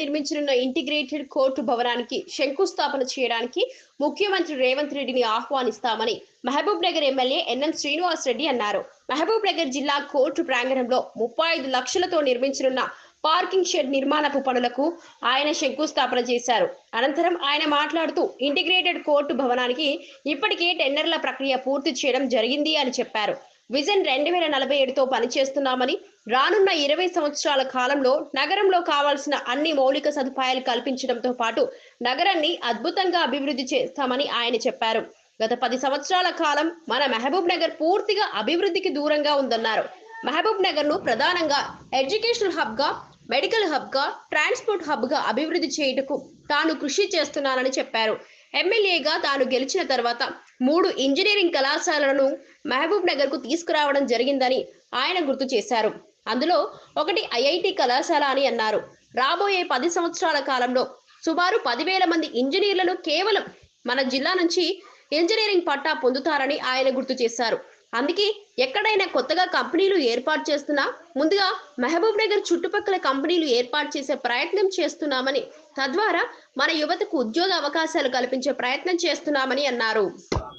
నిర్మించనున్న integrated court భవనానికి శంకుస్థాపన చేయడానికి ముఖ్యమంత్రి రేవంత్ రెడ్డిని ఆహ్వానిస్తామని Mahabubnagar MLA NM Srinivas Reddy అన్నారు. మహబూబ్ నగర్ జిల్లా కోర్టు ప్రాంగణంలో ముప్పై ఐదు లక్షలతో నిర్మించనున్న పార్కింగ్ షెడ్ నిర్మాణపు పనులకు ఆయన శంకుస్థాపన చేశారు. అనంతరం ఆయన మాట్లాడుతూ ఇంటిగ్రేటెడ్ కోర్టు భవనానికి ఇప్పటికే టెండర్ల ప్రక్రియ పూర్తి చేయడం జరిగింది అని చెప్పారు. విజన్ రెండు వేల నలభై ఏడుతో పనిచేస్తున్నామని రానున్న ఇరవై సంవత్సరాల కాలంలో నగరంలో కావాల్సిన అన్ని మౌలిక సదుపాయాలు కల్పించడంతో పాటు నగరాన్ని అద్భుతంగా అభివృద్ధి చేస్తామని ఆయన చెప్పారు. గత పది సంవత్సరాల కాలం మన మహబూబ్ నగర్ పూర్తిగా అభివృద్ధికి దూరంగా ఉందన్నారు. మహబూబ్ నగర్ను ప్రధానంగా ఎడ్యుకేషనల్ హబ్గా మెడికల్ హబ్గా ట్రాన్స్పోర్ట్ హబ్గా అభివృద్ధి చేయుటకు తాను కృషి చేస్తున్నానని చెప్పారు. ఎమ్మెల్యేగా తాను గెలిచిన తర్వాత మూడు ఇంజనీరింగ్ కళాశాలలను మహబూబ్ నగర్కు తీసుకురావడం జరిగిందని ఆయన గుర్తు చేశారు. అందులో ఒకటి ఐఐటి కళాశాల అని అన్నారు. రాబోయే పది సంవత్సరాల కాలంలో సుమారు పదివేల మంది ఇంజనీర్లను కేవలం మన జిల్లా నుంచి ఇంజనీరింగ్ పట్టా పొందుతారని ఆయన గుర్తు చేశారు. అందుకే ఎక్కడైనా కొత్తగా కంపెనీలు ఏర్పాటు చేస్తున్నా ముందుగా మహబూబ్ నగర్ చుట్టుపక్కల కంపెనీలు ఏర్పాటు చేసే ప్రయత్నం చేస్తున్నామని తద్వారా మన యువతకు ఉద్యోగ అవకాశాలు కల్పించే ప్రయత్నం చేస్తున్నామని అన్నారు.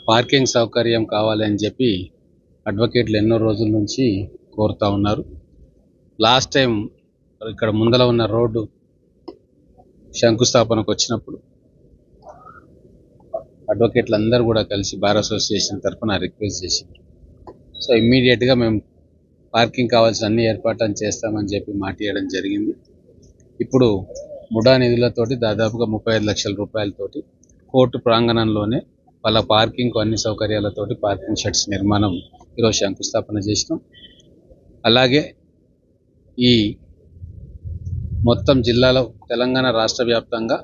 పార్కింగ్ సౌకర్యం కావాలని చెప్పి అడ్వకేట్లు ఎన్నో రోజుల నుంచి కోరుతా ఉన్నారు. లాస్ట్ టైం ఇక్కడ ముందర ఉన్న రోడ్డు శంకుస్థాపనకు వచ్చినప్పుడు అడ్వకేట్లు అందరూ కూడా కలిసి బార్ అసోసియేషన్ తరఫున రిక్వెస్ట్ చేసింది సో ఇమ్మీడియట్గా మేము పార్కింగ్ కావాల్సిన అన్ని ఏర్పాట్లను చేస్తామని చెప్పి మాట ఇవ్వడం జరిగింది. ఇప్పుడు ముడా నిధులతోటి దాదాపుగా ముప్పై ఐదు లక్షల రూపాయలతోటి కోర్టు ప్రాంగణంలోనే వాళ్ళ పార్కింగ్ అన్ని సౌకర్యాలతోటి పార్కింగ్ షెడ్స్ నిర్మాణం ఈరోజు శంకుస్థాపన చేసినాం. అలాగే ఈ మొత్తం జిల్లాలో తెలంగాణ రాష్ట్ర వ్యాప్తంగా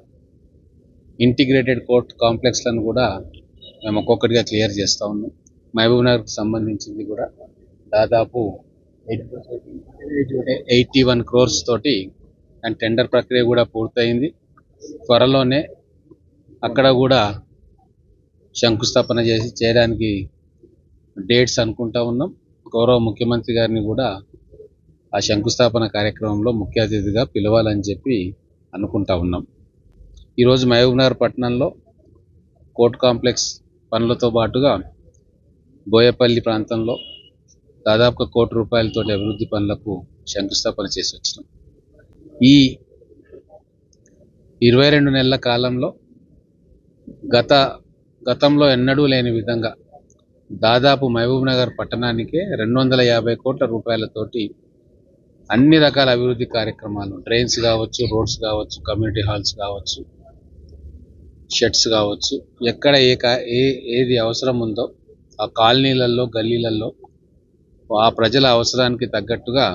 ఇంటిగ్రేటెడ్ కోర్ట్ కాంప్లెక్స్లను కూడా మేము ఒక్కొక్కటిగా క్లియర్ చేస్తూ ఉన్నాం. మహబూబ్ నగర్కి సంబంధించింది కూడా దాదాపు ఎయిటీ వన్ క్రోర్స్ తోటి అండ్ టెండర్ ప్రక్రియ కూడా పూర్తయింది. త్వరలోనే అక్కడ కూడా శంకుస్థాపన చేసి చేయడానికి డేట్స్ అనుకుంటా ఉన్నాం. గౌరవ ముఖ్యమంత్రి గారిని కూడా ఆ శంకుస్థాపన కార్యక్రమంలో ముఖ్య అతిథిగా పిలవాలని చెప్పి అనుకుంటా ఉన్నాం. ఈరోజు మహబూబ్నగర్ పట్టణంలో కోర్ట్ కాంప్లెక్స్ పనులతో పాటుగా బోయపల్లి ప్రాంతంలో దాదాపుగా కోటి రూపాయలతో అభివృద్ధి పనులకు శంకుస్థాపన చేసి వచ్చినాం. ఈ ఇరవై రెండు నెలల కాలంలో గత గతంలో ఎన్నడూ లేని విధంగా దాదాపు మహబూబ్ నగర్ పట్టణానికే రెండు వందల యాభై కోట్ల రూపాయలతోటి అన్ని రకాల అభివృద్ధి కార్యక్రమాలు డ్రైన్స్ కావచ్చు రోడ్స్ కావచ్చు కమ్యూనిటీ హాల్స్ కావచ్చు షెడ్స్ కావచ్చు ఎక్కడ ఏ ఏ ఏది అవసరం ఉందో ఆ కాలనీలలో గల్లీలలో ఆ ప్రజల అవసరానికి తగ్గట్టుగా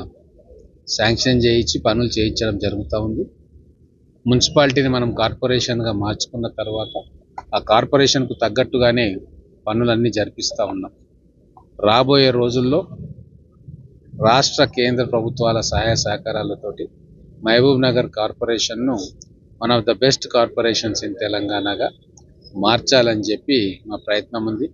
శాంక్షన్ చేయించి పనులు చేయించడం జరుగుతూ ఉంది. మున్సిపాలిటీని మనం కార్పొరేషన్గా మార్చుకున్న తర్వాత ఆ కార్పొరేషన్కు తగ్గట్టుగానే పనులన్నీ జరిపిస్తూ ఉన్నాం. రాబోయే రోజుల్లో రాష్ట్ర కేంద్ర ప్రభుత్వాల సహాయ సహకారాలతోటి Mahabub Nagar కార్పొరేషన్ను one of the best corporations in తెలంగాణగా మార్చాలని చెప్పి మా ప్రయత్నం ఉంది.